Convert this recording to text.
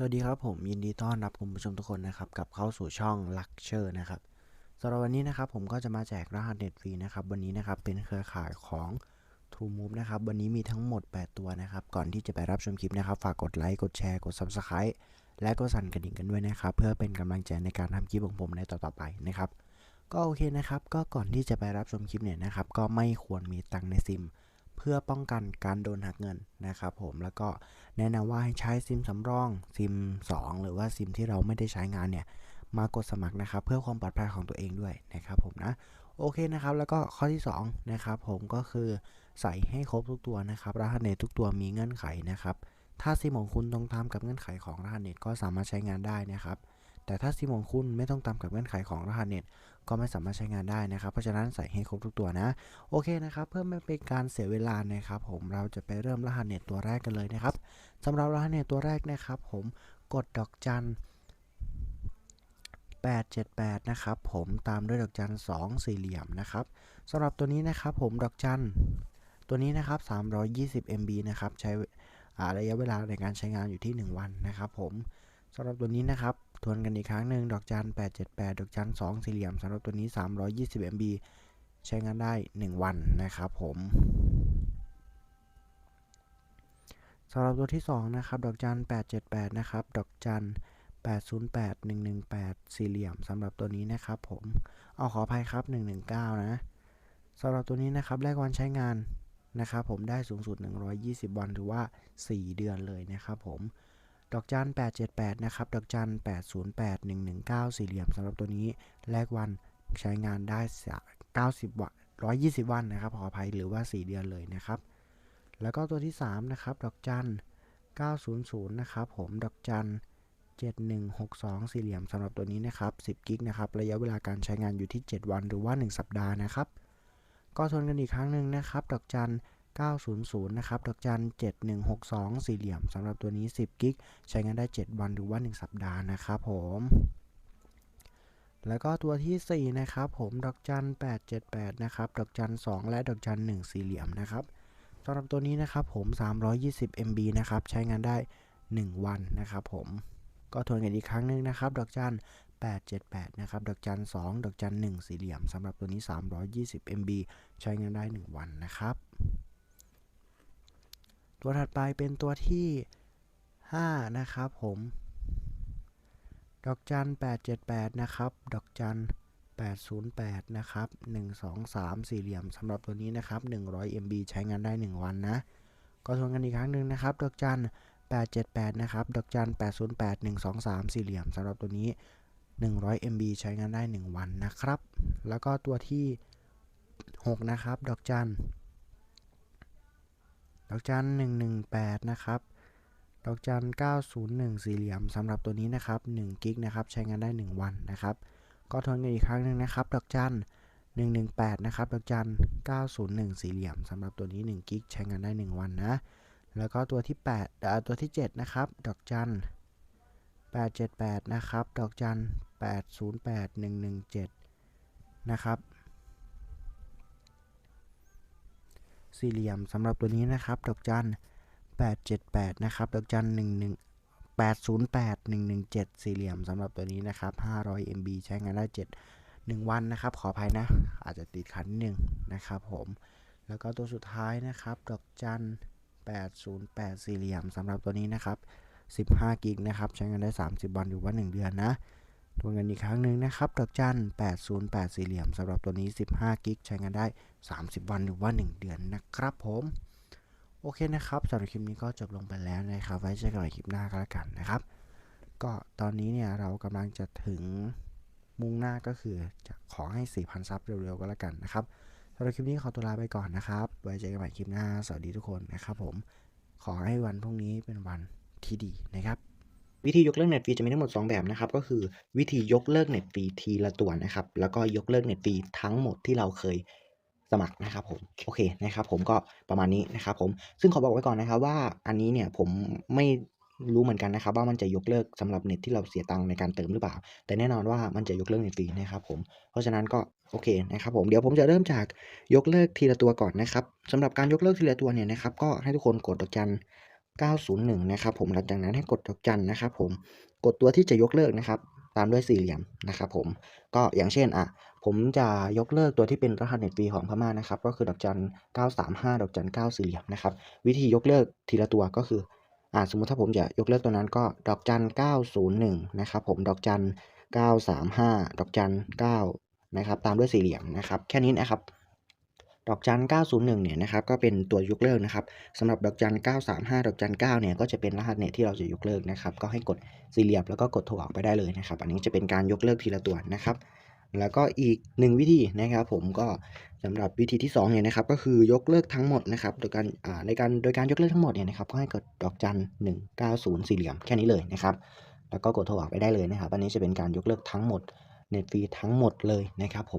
สวัสดีครับผมยินดีต้อนรับคุณผู้ชมทุกคนนะครับกับเข้าสู่ช่อง l u x เชอร์นะครับสำหรับวันนี้นะครับผมก็จะมาแจกรหัสเน็ตฟรีนะครับวันนี้นะครับเป็นเครือข่ายของ True Move นะครับวันนี้มีทั้งหมด 8 ตัวนะครับก่อนที่จะไปรับชมคลิปนะครับ ฝากกดไลค์กดแชร์กด Subscribe และก็สั่นกระดิ่งกันด้วยนะครับเพื่อเป็นกำลังใจในการทำคลิปของผมในต่อๆไปนะครับก็โอเคนะครับก็ก่อนที่จะไปรับชมคลิปเนี่ยนะครับก็ไม่ควรมีตังค์ในซิม เพื่อป้องกันการโดนหักเงินนะครับผมแล้วก็แนะนำว่าให้ใช้ซิมสำรองซิม 2 หรือว่าซิมที่เราไม่ได้ใช้งานเนี่ยมากดสมัครนะครับ เพื่อความปลอดภัยของตัวเองด้วยนะครับผมนะโอเคนะครับ แล้วก็ข้อที่2นะครับผมก็คือใส่ให้ครบทุกตัวนะครับรหัสเน็ตทุกตัวมีเงื่อนไขนะครับ ถ้าซิมของคุณตรงตามกับเงื่อนไขของรหัสเน็ตก็สามารถใช้งานได้นะครับ แต่ถ้าซิมของคุณไม่ต้องตามกับเงื่อนไขของรหัสเน็ตก็ไม่สามารถใช้งานได้นะครับ เพราะฉะนั้นใส่ให้ครบทุกตัวนะ โอเคนะครับ เพื่อไม่เป็นการเสียเวลานะครับผมเราจะไปเริ่มรหัสเน็ตตัวแรกกันเลยนะครับสำหรับรหัสเน็ตตัวแรกนะครับ ผมกดดอกจัน878 นะครับผมตามด้วยดอกจัน2สี่เหลี่ยมนะครับสำหรับตัวนี้นะครับผมดอกจันตัวนี้นะครับ 320 MB นะครับใช้ระยะเวลาในการใช้งานอยู่ที่ 1 วันนะครับผมสำหรับตัวนี้นะครับ ทวนกันอีกครั้งหนึ่งดอกจัน878 ดอกจัน2สี่เหลี่ยมสำหรับตัวนี้ 320 MB ใช้งานได้ 1 วันนะครับผมสำหรับตัวที่ 2 นะครับ ดอกจัน878 นะครับ ดอกจัน808 118 สี่เหลี่ยมสำหรับตัวนี้นะครับผม เอาขออภัยครับ 119 นะสำหรับตัวนี้นะครับแรกวันใช้งานนะครับผมได้สูงสุด 120 วันหรือว่า 4 เดือนเลยนะครับผม ดอกจัน 878 นะครับ ดอกจัน 808 119 สี่เหลี่ยมสำหรับตัวนี้แรกวันใช้งานได้ 90 วัน 120 วันนะครับ ขออภัย หรือว่า 4 เดือนเลยนะครับ แล้วก็ตัวที่ 3 นะครับ ดอกจัน 900 นะครับ ผม ดอกจัน 7162 สี่เหลี่ยมสำหรับตัวนี้นะครับ 10 กิกนะครับ ระยะเวลาการใช้งานอยู่ที่ 7 วัน หรือว่า 1 สัปดาห์นะครับ ก็ทวนกันอีกครั้งหนึ่งนะครับ ดอกจัน 900 นะครับ ดอกจัน 7162 สี่เหลี่ยมสำหรับตัวนี้ 10 กิก ใช้งานได้ 7 วันหรือว่า 1 สัปดาห์นะครับผม แล้วก็ตัวที่ 4 นะครับผม ดอกจัน 878 นะครับ ดอกจัน 2 และดอกจัน 1 สี่เหลี่ยมนะครับสำหรับตัวนี้นะครับผม 320 MB นะครับ ใช้งานได้ 1 วันนะครับผม ก็ทวนกันอีกครั้งหนึ่งนะครับ ดอกจัน878 นะครับ ดอกจัน 2 ดอกจัน 1 สี่เหลี่ยมสำหรับตัวนี้ 320 MB ใช้งานได้ 1 วันนะครับ ตัวถัดไปเป็นตัวที่ 5 นะครับผม ดอกจัน 878 นะครับ ดอกจัน 808 นะครับ 123 สี่เหลี่ยมสำหรับตัวนี้นะครับ 100 MB ใช้งานได้ 1 วันนะ ก็ทวนกันอีกครั้งหนึ่งนะครับ ดอกจัน 878 นะครับ ดอกจัน 808 123 สี่เหลี่ยมสำหรับตัวนี้ 100 MB ใช้งานได้ 1 วันนะครับ แล้วก็ตัวที่ 6 นะครับ ดอกจัน ดอกจัน118นะครับดอกจัน901สี่เหลี่ยมสำหรับตัวนี้นะครับ1กิกนะครับใช้งานได้1วันนะครับ ก็ทวนกันอีกครั้งหนึ่งนะครับ ดอกจัน118นะครับ ดอกจัน901สี่เหลี่ยมสำหรับตัวนี้1กิกใช้งานได้1วันนะ แล้วก็ตัวที่8อ่าตัวที่7นะครับ ดอกจัน878นะครับ ดอกจัน808 117นะครับ สี่เหลี่ยมสำหรับตัวนี้นะครับ ดอกจัน878 นะครับ ดอกจัน11 808 117 สี่เหลี่ยมสำหรับตัวนี้นะครับ 500 MB ใช้งานได้ 7 1 วันนะครับ ขออภัยนะ อาจจะติดขัดนิดนึงนะครับผม แล้วก็ตัวสุดท้ายนะครับ ดอกจัน808 สี่เหลี่ยมสำหรับตัวนี้นะครับ 15 กิกนะครับ ใช้งานได้ 30 วันหรือว่า 1 เดือนนะ ทวนกันอีกครั้งหนึ่งนะครับดอกจัน 808 สี่เหลี่ยมสำหรับตัวนี้ 15 กิกใช้งานได้ 30 วันหรือว่า 1 เดือนนะครับผม โอเคนะครับสำหรับคลิปนี้ก็จบลงไปแล้วนะครับ ไว้เจอกันใหม่คลิปหน้าก็แล้วกันนะครับ ก็ตอนนี้เนี่ยเรากำลังจะถึงมุ่งหน้าก็คือจะขอให้ 4,000 ซับเร็วๆก็แล้วกันนะครับสำหรับคลิปนี้ขอตัวลาไปก่อนนะครับ ไว้เจอกันใหม่คลิปหน้า สวัสดีทุกคนนะครับผม ขอให้วันพรุ่งนี้เป็นวันที่ดีนะครับ วิธียกเลิกเน็ตฟรีจะมีทั้งหมด 2 แบบนะครับ ก็คือวิธียกเลิกเน็ตฟรีทีละตัวนะครับ แล้วก็ยกเลิกเน็ตฟรีทั้งหมดที่เราเคยสมัครนะครับผมโอเคนะครับ ผมก็ประมาณนี้นะครับผมซึ่งขอบอกไว้ก่อนนะครับว่าอันนี้เนี่ยผมไม่รู้เหมือนกันนะครับว่ามันจะยกเลิกสำหรับเน็ตที่เราเสียตังค์ในการเติมหรือเปล่า แต่แน่นอนว่ามันจะยกเลิกเน็ตฟรีนะครับผมเพราะฉะนั้นก็โอเคนะครับผมเดี๋ยวผมจะเริ่มจากยกเลิกทีละตัวก่อนนะครับสำหรับการยกเลิกทีละตัวเนี่ยนะครับก็ให้ทุกคนกดดอกจัน 901 นะครับผมหลังจากนั้นให้กดดอกจันนะครับผมกดตัวที่จะยกเลิกนะครับ ตามด้วยสี่เหลี่ยมนะครับผมก็อย่างเช่นอะผมจะยกเลิกตัวที่เป็นรหัสเน็ตฟรีของพม่านะครับ ก็คือดอกจัน 935 ดอกจัน 9 สี่เหลี่ยมนะครับ วิธียกเลิกทีละตัวก็คืออ่าสมมุติถ้าผมจะยกเลิกตัวนั้นก็ดอกจัน 901 นะครับผมดอกจัน 935 ดอกจัน 9 นะครับ ตามด้วยสี่เหลี่ยมนะครับ แค่นี้นะครับ ดอกจัน 901 เนี่ยนะครับก็เป็นตัวยกเลิกนะครับสำหรับดอกจัน 935 ดอกจัน 9 เนี่ยก็จะเป็นรหัสเน็ตที่เราจะยกเลิกนะครับก็ให้กดสี่เหลี่ยมแล้วก็กดโทรออกไปได้เลยนะครับ อันนี้จะเป็นการยกเลิกทีละตัวนะครับ แล้วก็อีกหนึ่งวิธีนะครับ ผมก็สำหรับวิธีที่2เนี่ยนะครับก็คือยกเลิกทั้งหมดนะครับโดยการอ่าในการโดยการยกเลิกทั้งหมดเนี่ยนะครับก็ให้กดดอกจัน 190 สี่เหลี่ยมแค่นี้เลยนะครับแล้วก็กดโทรออกไปได้เลยนะครับ อันนี้จะเป็นการยกเลิกทั้งหมดเน็ตฟรีทั้งหมดเลยนะครับผม